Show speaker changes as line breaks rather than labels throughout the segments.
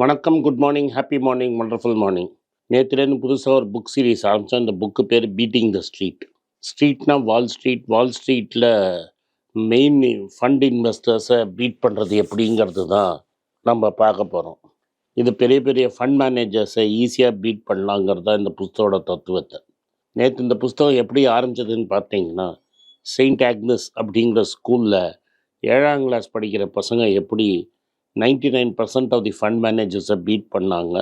வணக்கம் good morning happy morning wonderful morning நேற்றுலேருந்து புதுசாக ஒரு புக் சீரீஸ் ஆரம்பித்தோம் அந்த புக்கு பேர் பீட்டிங் த ஸ்ட்ரீட் ஸ்ட்ரீட்னா வால் ஸ்ட்ரீட் வால் ஸ்ட்ரீட்டில் மெயின் ஃபண்ட் இன்வெஸ்டர்ஸை பீட் பண்ணுறது எப்படிங்கிறது தான் நம்ம பார்க்க போகிறோம் இது பெரிய பெரிய ஃபண்ட் மேனேஜர்ஸை ஈஸியாக பீட் பண்ணலாங்கிறது தான் இந்த புஸ்தகோட தத்துவத்தை நேற்று இந்த புஸ்தகம் எப்படி ஆரம்பிச்சதுன்னு பார்த்தீங்கன்னா செயின்ட் ஆக்னஸ் அப்படிங்கிற ஸ்கூலில் ஏழாம் கிளாஸ் படிக்கிற பசங்க எப்படி ninety nine percent of the fund மேனேஜர்ஸை பீட் பண்ணாங்க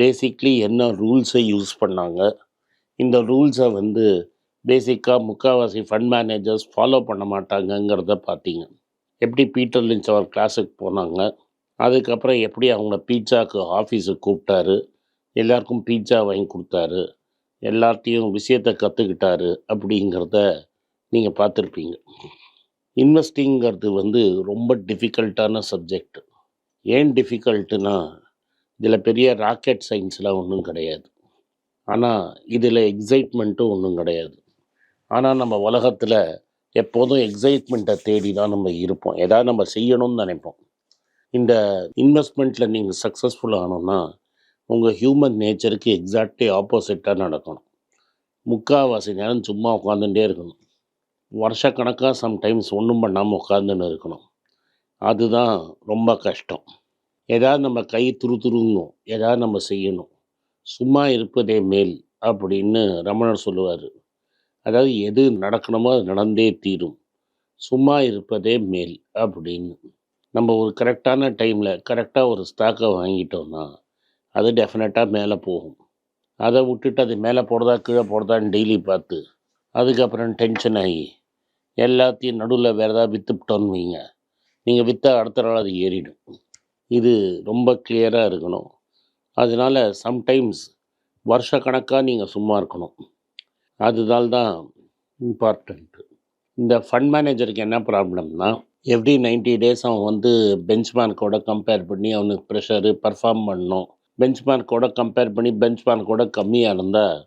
பேசிக்லி என்ன ரூல்ஸை யூஸ் பண்ணாங்க இந்த ரூல்ஸை வந்து பேசிக்காக முக்கால்வாசி ஃபண்ட் மேனேஜர்ஸ் ஃபாலோ பண்ண மாட்டாங்கங்கிறத பார்த்தீங்க எப்படி பீட்டர் லிஞ்ச் அவர் கிளாஸுக்கு போனாங்க அதுக்கப்புறம் எப்படி அவங்கள பீட்சாவுக்கு ஆஃபீஸுக்கு கூப்பிட்டாரு எல்லாருக்கும் பீட்சா வாங்கி கொடுத்தாரு எல்லாத்தையும் விஷயத்தை கற்றுக்கிட்டாரு அப்படிங்கிறத நீங்கள் பார்த்துருப்பீங்க இன்வெஸ்டிங்கிறது வந்து ரொம்ப டிஃபிகல்ட்டான சப்ஜெக்ட் ஏன் டிஃபிகல்ட்டுனா இதில் பெரிய ராக்கெட் சயின்ஸ்லாம் ஒன்றும் கிடையாது ஆனால் இதில் எக்ஸைட்மெண்ட்டும் ஒன்றும் கிடையாது ஆனால் நம்ம உலகத்தில் எப்போதும் எக்ஸைட்மெண்ட்டை தேடி தான் நம்ம இருப்போம் எதாவது நம்ம செய்யணும்னு நினைப்போம் இந்த இன்வெஸ்ட்மெண்ட்டில் நீங்கள் சக்ஸஸ்ஃபுல் ஆனோம்னா உங்கள் ஹியூமன் நேச்சருக்கு எக்ஸாக்டி ஆப்போசிட்டாக நடக்கணும் முக்கால்வாசி நேரம் சும்மா உட்காந்துட்டே இருக்கணும் வருஷக்கணக்காக சம்டைம்ஸ் ஒன்றும் பண்ணாமல் உட்காந்துன்னு இருக்கணும் அதுதான் ரொம்ப கஷ்டம் ஏதாவது நம்ம கை துரு துருங்கணும் ஏதாவது நம்ம செய்யணும் சும்மா இருப்பதே மேல் அப்படின்னு ரமணர் சொல்லுவார் அதாவது எது நடக்கணுமோ அது நடந்தே தீரும் சும்மா இருப்பதே மேல் அப்படின்னு நம்ம ஒரு கரெக்டான டைமில் கரெக்டாக ஒரு ஸ்டாக்கை வாங்கிட்டோம்னா அது டெஃபினட்டாக மேலே போகும் அதை விட்டுட்டு அது மேலே போடுறதா கீழே போடுறதான்னு டெய்லி பார்த்து அதுக்கப்புறம் டென்ஷன் ஆகி எல்லாத்தையும் நடுவில் வேறு ஏதாவது விற்றுப்பிட்டோன்னு வைங்க நீங்கள் விற்றா அடுத்த நாள் அது ஏறிடும் இது ரொம்ப கிளியராக இருக்கணும் அதனால் சம்டைம்ஸ் வருஷ கணக்காக நீங்கள் சும்மா இருக்கணும் அதுதால் தான் இம்பார்ட்டண்ட்டு இந்த ஃபண்ட் மேனேஜருக்கு என்ன ப்ராப்ளம்னா எவ்ரி நைன்டி டேஸ் அவன் வந்து பெஞ்ச் மார்க்கோட கம்பேர் பண்ணி அவனுக்கு ப்ரெஷரு பர்ஃபார்ம் பண்ணணும் பெஞ்ச் மார்க்கோட கம்பேர் பண்ணி பெஞ்ச் மார்க்கோட கம்மியாக இருந்தால்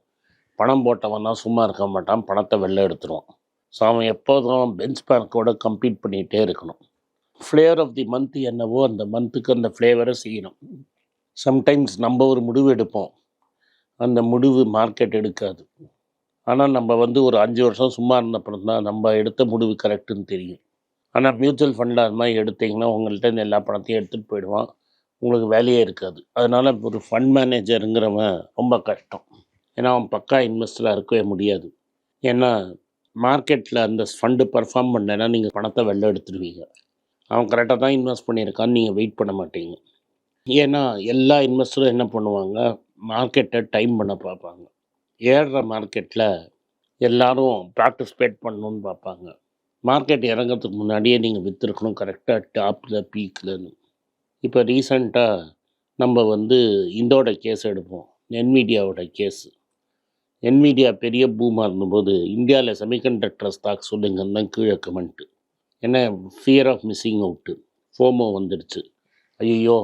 பணம் போட்டவன்னா சும்மா இருக்க மாட்டான் பணத்தை வெளில எடுத்துருவான் ஸோ அவன் எப்போதும் பெஞ்ச் மார்க்கோட கம்ப்ளீட் பண்ணிகிட்டே இருக்கணும் ஃப்ளேவர் ஆஃப் தி மந்த் என்னவோ அந்த மந்த்துக்கு அந்த ஃப்ளேவரை செய்யணும் சம்டைம்ஸ் நம்ம ஒரு முடிவு எடுப்போம் அந்த முடிவு மார்க்கெட் எடுக்காது ஆனால் நம்ம வந்து ஒரு அஞ்சு வருஷம் சும்மா இருந்தப்புறம் தான் நம்ம எடுத்த முடிவு கரெக்டுன்னு தெரியும் ஆனால் மியூச்சுவல் ஃபண்டில் அது மாதிரி எடுத்திங்கன்னா உங்கள்கிட்ட இந்த எல்லா பணத்தையும் எடுத்துகிட்டு போயிடுவான் உங்களுக்கு வேலையே இருக்காது அதனால் ஒரு ஃபண்ட் மேனேஜருங்கிறவன் ரொம்ப கஷ்டம் ஏன்னா அவன் பக்கா இன்வெஸ்டராக இருக்கவே முடியாது ஏன்னா மார்க்கெட்டில் அந்த ஃபண்டு பர்ஃபார்ம் பண்ணலைன்னா நீங்கள் பணத்தை வெளில எடுத்துடுவீங்க அவன் கரெக்டாக தான் இன்வெஸ்ட் பண்ணியிருக்கான்னு நீங்கள் வெயிட் பண்ண மாட்டீங்க ஏன்னா எல்லா இன்வெஸ்டரும் என்ன பண்ணுவாங்க மார்க்கெட்டை டைம் பண்ண பார்ப்பாங்க ஏறுற மார்க்கெட்டில் எல்லோரும் பார்ட்டிசிபேட் பண்ணணுன்னு பார்ப்பாங்க மார்க்கெட் இறங்கிறதுக்கு முன்னாடியே நீங்கள் விற்றுருக்கணும் கரெக்டாக டாப்பில் பீக்கில் இப்போ ரீசண்டாக நம்ம வந்து இந்தோட கேஸ் எடுப்போம் என்மீடியாவோட கேஸ் என்மீடியா பெரிய பூமாக இருந்தபோது இந்தியாவில் செமிகண்டக்டர் ஸ்டாக் சொல்லுங்கன்னு தான் கீழே கமெண்ட்டு என்ன fear of missing out FOMO வந்துடுச்சு ஐயோ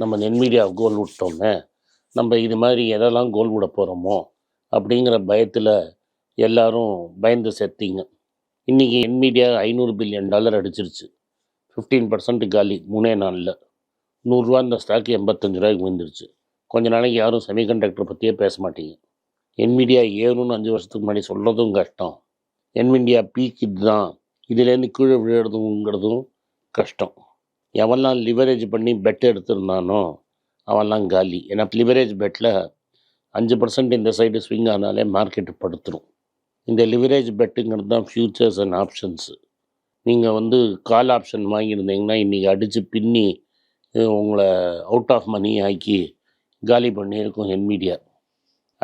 நம்ம நென்மீடியா கோல் விட்டோமே நம்ம இது மாதிரி எதெல்லாம் கோல் விட போகிறோமோ அப்படிங்கிற பயத்தில் எல்லோரும் பயந்து செத்தீங்க இன்றைக்கி என்மீடியா ஐநூறு பில்லியன் டாலர் அடிச்சிருச்சு ஃபிஃப்டீன் பர்சன்ட் காலி மூணே நாளில் நூறுரூவா இந்த ஸ்டாக் எண்பத்தஞ்சு ரூபாய்க்கு விழுந்துருச்சு கொஞ்ச நாளைக்கு யாரும் செமிகண்டக்டர் பற்றியே பேச மாட்டீங்க என்மீடியா ஏறும்னு அஞ்சு வருஷத்துக்கு முன்னாடி சொல்கிறதும் கஷ்டம் என்மீடியா பீக் தான் இதுலேருந்து கீழே விழுறதுங்கிறதும் கஷ்டம் எவெல்லாம் லிவரேஜ் பண்ணி பெட் எடுத்திருந்தானோ அவன்லாம் காலி ஏன்னா லிவரேஜ் பெட்டில் அஞ்சு பர்சன்ட் இந்த சைடு ஸ்விங் ஆனாலே மார்க்கெட்டு படுத்துரும் இந்த லிவரேஜ் பெட்டுங்கிறது தான் ஃப்யூச்சர்ஸ் அண்ட் ஆப்ஷன்ஸு நீங்கள் வந்து கால் ஆப்ஷன் வாங்கியிருந்தீங்கன்னா இன்றைக்கி அடித்து பின்னி உங்களை அவுட் ஆஃப் மணி ஆக்கி காலி பண்ணியிருக்கும் என் மீடியா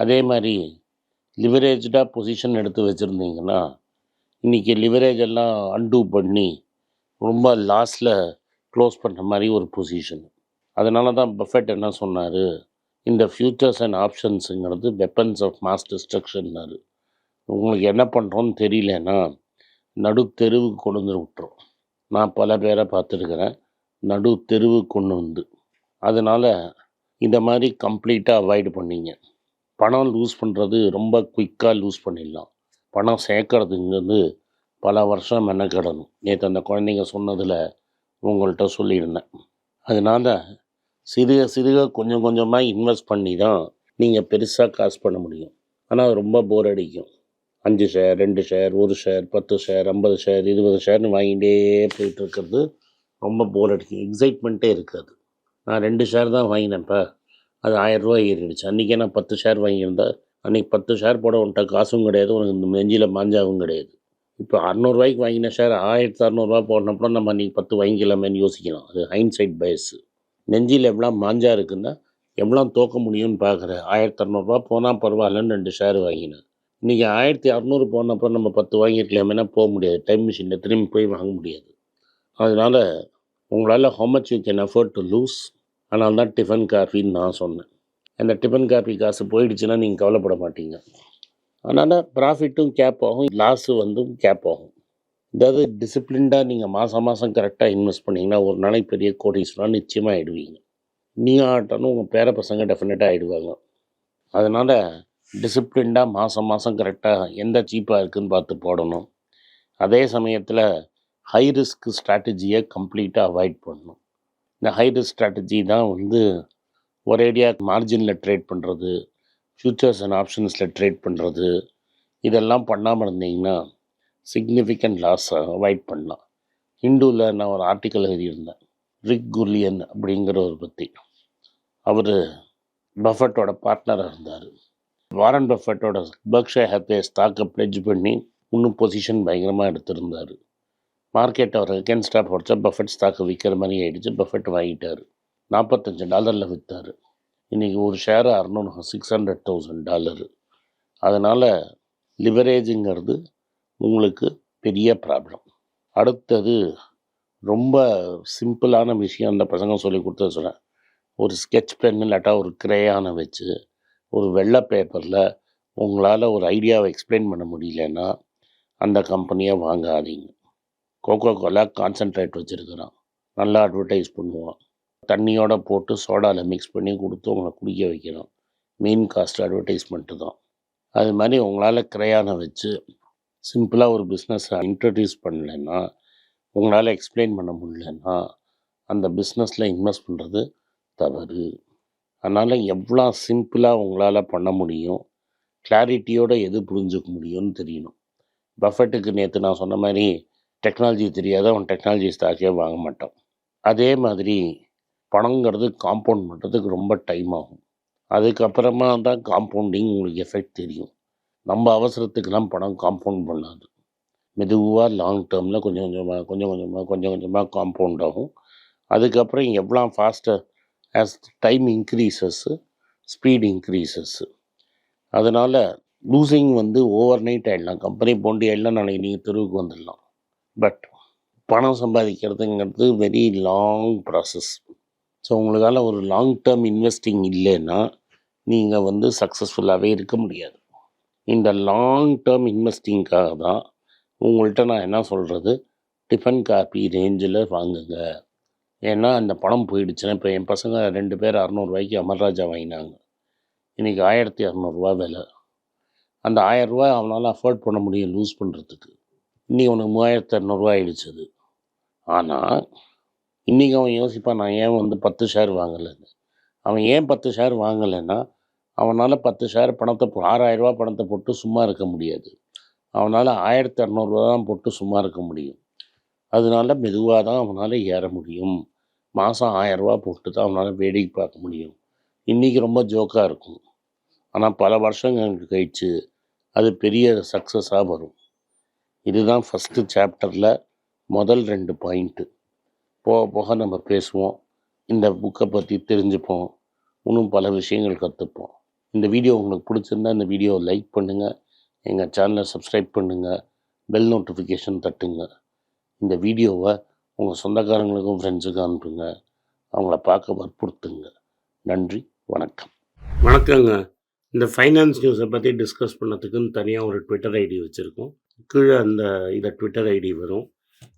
அதே மாதிரி லிவரேஜாக பொசிஷன் எடுத்து வச்சுருந்தீங்கன்னா இன்றைக்கி லிவரேஜ் எல்லாம் அன்டூ பண்ணி ரொம்ப லாஸ்டில் க்ளோஸ் பண்ணுற மாதிரி ஒரு பொசிஷன் அதனால தான் பஃபெட் என்ன சொன்னார் இந்த ஃப்யூச்சர்ஸ் அண்ட் ஆப்ஷன்ஸுங்கிறது வெப்பன்ஸ் ஆஃப் மாஸ் டிஸ்ட்ரக்ஷன்னார் உங்களுக்கு என்ன பண்ணுறோன்னு தெரியலன்னா நடு தெருவுக்கு கொண்டு வந்து விட்டுரும் நான் பல பேரை பார்த்துருக்குறேன் நடு தெருவுக்கு கொண்டு வந்து அதனால் இந்த மாதிரி கம்ப்ளீட்டாக அவாய்டு பண்ணிங்க பணம் லூஸ் பண்ணுறது ரொம்ப குயிக்காக லூஸ் பண்ணிடலாம் பணம் சேர்க்கறதுங்கிறது பல வருஷம் மெனக்கிடணும் நேற்று அந்த குழந்தைங்க சொன்னதில் உங்கள்கிட்ட சொல்லியிருந்தேன் அதனால் சிறுக சிறுக கொஞ்சம் கொஞ்சமாக இன்வெஸ்ட் பண்ணி தான் நீங்கள் பெருசாக காசு பண்ண முடியும் ஆனால் அது ரொம்ப போர் அடிக்கும் அஞ்சு ஷேர் ரெண்டு ஷேர் ஒரு ஷேர் பத்து ஷேர் ஐம்பது ஷேர் இருபது ஷேர்னு வாங்கிகிட்டே போயிட்டுருக்கிறது ரொம்ப போர் அடிக்கும் எக்ஸைட்மெண்ட்டே இருக்காது நான் ரெண்டு ஷேர் தான் வாங்கினேன்ப்பா அது ஆயிரரூவா ஏறிடுச்சு அன்றைக்கே நான் பத்து ஷேர் வாங்கியிருந்தால் அன்றைக்கி பத்து ஷேர் போட உன்ட்ட காசும் கிடையாது உனக்கு இந்த மெஞ்சியில் மாஞ்சாவும் கிடையாது இப்போ அறநூறுவாய்க்கு வாங்கின ஷேர் ஆயிரத்தி அறநூறுவா போடனப்போ நம்ம அன்றைக்கி பத்து வாங்கிக்கலாமேன்னு யோசிக்கலாம் அது ஹைன்சைட் பயஸு நெஞ்சில் எவ்வளோ மாஞ்சா இருக்குன்னா எவ்வளோ தோக்க முடியும்னு பார்க்குற ஆயிரத்தி அறநூறுவா போனால் பரவாயில்லன்னு ரெண்டு ஷேர் வாங்கினேன் இன்றைக்கி ஆயிரத்தி அறநூறு போனப்போ நம்ம பத்து வாங்கியிருக்கலாமேனா போக முடியாது டைம் மிஷினில் திரும்பி போய் வாங்க முடியாது அதனால் உங்களால் how much you can afford to lose ஆனால் தான் டிஃபன் காஃபின்னு நான் சொன்னேன் அந்த டிஃபன் காப்பி காசு போயிடுச்சுன்னா நீங்கள் கவலைப்பட மாட்டீங்க அதனால் ப்ராஃபிட்டும் கேப் ஆகும் லாஸு வந்து கேப் ஆகும் அதாவது டிசிப்ளின்டாக நீங்கள் மாதம் மாதம் கரெக்டாக இன்வெஸ்ட் பண்ணிங்கன்னா ஒரு நாளைக்கு பெரிய கோடீஸ்வரா நிச்சயமாக ஆகிடுவீங்க நீங்கள் ஆட்டணும் உங்கள் பேர பசங்க டெஃபினட்டாக ஆகிடுவாங்க அதனால் டிசிப்ளின்டாக மாதம் மாதம் கரெக்டாக எந்த சீப்பாக இருக்குதுன்னு பார்த்து போடணும் அதே சமயத்தில் ஹை ரிஸ்க் ஸ்ட்ராட்டஜியை கம்ப்ளீட்டாக அவாய்ட் பண்ணணும் இந்த ஹை ரிஸ்க் ஸ்ட்ராட்டஜி தான் வந்து ஒரேடியாக மார்ஜினில் ட்ரேட் பண்ணுறது ஃப்யூச்சர்ஸ் அண்ட் ஆப்ஷன்ஸில் ட்ரேட் பண்ணுறது இதெல்லாம் பண்ணாமல் இருந்தீங்கன்னா சிக்னிஃபிகண்ட் லாஸை அவாய்ட் பண்ணலாம் ஹிந்துவில் நான் ஒரு ஆர்டிக்கல் எழுதியிருந்தேன் ரிக் குர்லியன் அப்படிங்கிறவர் பற்றி அவர் பஃபட்டோட பார்ட்னராக இருந்தார் வாரன் பஃபட்டோட பக்ஷா ஹத்தே ஸ்டாக்கை ப்ளெட்ஜ் பண்ணி இன்னும் பொசிஷன் பயங்கரமாக எடுத்திருந்தார் மார்க்கெட் அவர் அகேன்ஸ்டாக போடுச்சா பஃபட் ஸ்டாக்கு விற்கிற மாதிரி ஆகிடுச்சு பஃபட் வாங்கிட்டார் நாற்பத்தஞ்சு டாலரில் விற்றார் இன்றைக்கி ஒரு ஷேர் அறநூறு சிக்ஸ் ஹண்ட்ரட் தௌசண்ட் டாலரு அதனால் லிவரேஜுங்கிறது உங்களுக்கு பெரிய ப்ராப்ளம் அடுத்தது ரொம்ப சிம்பிளான விஷயம் அந்த பசங்க சொல்லி கொடுத்த சொன்னேன் ஒரு ஸ்கெட்ச் பென் இல்லாட்டா ஒரு கிரேயானை வச்சு ஒரு வெள்ளை பேப்பரில் உங்களால் ஒரு ஐடியாவை எக்ஸ்பிளைன் பண்ண முடியலன்னா அந்த கம்பெனியை வாங்காதீங்க கோகோ கோலா கான்சன்ட்ரேட் வச்சுருக்கிறான் நல்லா அட்வர்டைஸ் பண்ணுவான் தண்ணியோட போட்டு சோடாவில் மிக்ஸ் பண்ணி கொடுத்து உங்களை குடிக்க வைக்கணும் மெயின் காஸ்ட் அட்வர்டைஸ்மெண்ட்டு தான் அது மாதிரி உங்களால் கிரையானை வச்சு சிம்பிளாக ஒரு பிஸ்னஸை இன்ட்ரடியூஸ் பண்ணலைன்னா உங்களால் எக்ஸ்பிளைன் பண்ண முடியலன்னா அந்த பிஸ்னஸில் இன்வெஸ்ட் பண்ணுறது தவறு அதனால் எவ்வளோ சிம்பிளாக உங்களால் பண்ண முடியும் கிளாரிட்டியோடு எது புரிஞ்சுக்க முடியும்னு தெரியணும் பஃபெட்டுக்கு நேற்று நான் சொன்ன மாதிரி டெக்னாலஜி தெரியாத அவன் டெக்னாலஜி ஸ்டாக்கே வாங்க மாட்டான் அதே மாதிரி பணங்கிறது காம்பவுண்ட் பண்ணுறதுக்கு ரொம்ப டைம் ஆகும் அதுக்கப்புறமா தான் காம்பவுண்டிங் உங்களுக்கு எஃபெக்ட் தெரியும் நம்ம அவசரத்துக்கெல்லாம் பணம் காம்பவுண்ட் பண்ணாது மெதுவாக லாங் டேர்மில் கொஞ்சம் கொஞ்சமாக கொஞ்சம் கொஞ்சமாக கொஞ்சம் கொஞ்சமாக காம்பவுண்ட் ஆகும் அதுக்கப்புறம் எவ்வளோ fast as time increases speed increases அதனால் லூசிங் வந்து ஓவர் நைட் ஆகிடலாம் கம்பெனி போண்டி ஆகிடலாம் நாளைக்கு நீங்கள் தெருவுக்கு வந்துடலாம் பட் பணம் சம்பாதிக்கிறதுங்கிறது வெரி லாங் ப்ராசஸ் ஸோ உங்களுக்கால ஒரு லாங் டேர்ம் இன்வெஸ்டிங் இல்லைன்னா நீங்கள் வந்து சக்ஸஸ்ஃபுல்லாகவே இருக்க முடியாது இந்த லாங் டேர்ம் இன்வெஸ்டிங்காக தான் உங்கள்கிட்ட நான் என்ன சொல்கிறது டிஃபன் காப்பி ரேஞ்சில் வாங்குங்க ஏன்னா அந்த பணம் போயிடுச்சுன்னா இப்போ என் பசங்க ரெண்டு பேர் அறநூறுவாய்க்கு அமர்ராஜா வாங்கினாங்க இன்றைக்கி ஆயிரத்தி அறநூறுவா விலை அந்த ஆயரூவா அவனால் அஃபோர்ட் பண்ண முடியும் லூஸ் பண்ணுறதுக்கு இன்றைக்கி உனக்கு மூவாயிரத்து இரநூறுவா ஆயிடுச்சது ஆனால் இன்றைக்கி அவன் யோசிப்பான் நான் ஏன் வந்து பத்து ஷேர் வாங்கலைன்னு அவன் ஏன் பத்து ஷேர் வாங்கலைன்னா அவனால் பத்து ஷேர் பணத்தை போ ஆறாயிரரூபா பணத்தை போட்டு சும்மா இருக்க முடியாது அவனால் ஆயிரத்தி இரநூறுவா தான் போட்டு சும்மா இருக்க முடியும் அதனால மெதுவாக தான் அவனால் ஏற முடியும் மாதம் ஆயிரரூபா போட்டு தான் அவனால் வேடிக்கை பார்க்க முடியும் இன்றைக்கி ரொம்ப ஜோக்காக இருக்கும் ஆனால் பல வருஷங்களுக்கு கழித்து அது பெரிய சக்ஸஸாக வரும் இதுதான் ஃபஸ்ட்டு சாப்டரில் முதல் ரெண்டு பாயிண்ட்டு போக போக நம்ம பேசுவோம் இந்த புக்கை பற்றி தெரிஞ்சுப்போம் இன்னும் பல விஷயங்கள் கற்றுப்போம் இந்த வீடியோ உங்களுக்கு பிடிச்சிருந்தா இந்த வீடியோவை லைக் பண்ணுங்கள் எங்கள் சேனலை சப்ஸ்கிரைப் பண்ணுங்கள் பெல் நோட்டிஃபிகேஷன் தட்டுங்க இந்த வீடியோவை உங்கள் சொந்தக்காரங்களுக்கும் ஃப்ரெண்ட்ஸுக்கும் அனுப்புங்க அவங்கள பார்க்க வற்புறுத்துங்க நன்றி வணக்கம்
வணக்கங்க இந்த ஃபைனான்ஸ் நியூஸை பற்றி டிஸ்கஸ் பண்ணதுக்குன்னு தனியாக ஒரு ட்விட்டர் ஐடி வச்சுருக்கோம் கீழே அந்த இதை ட்விட்டர் ஐடி வரும்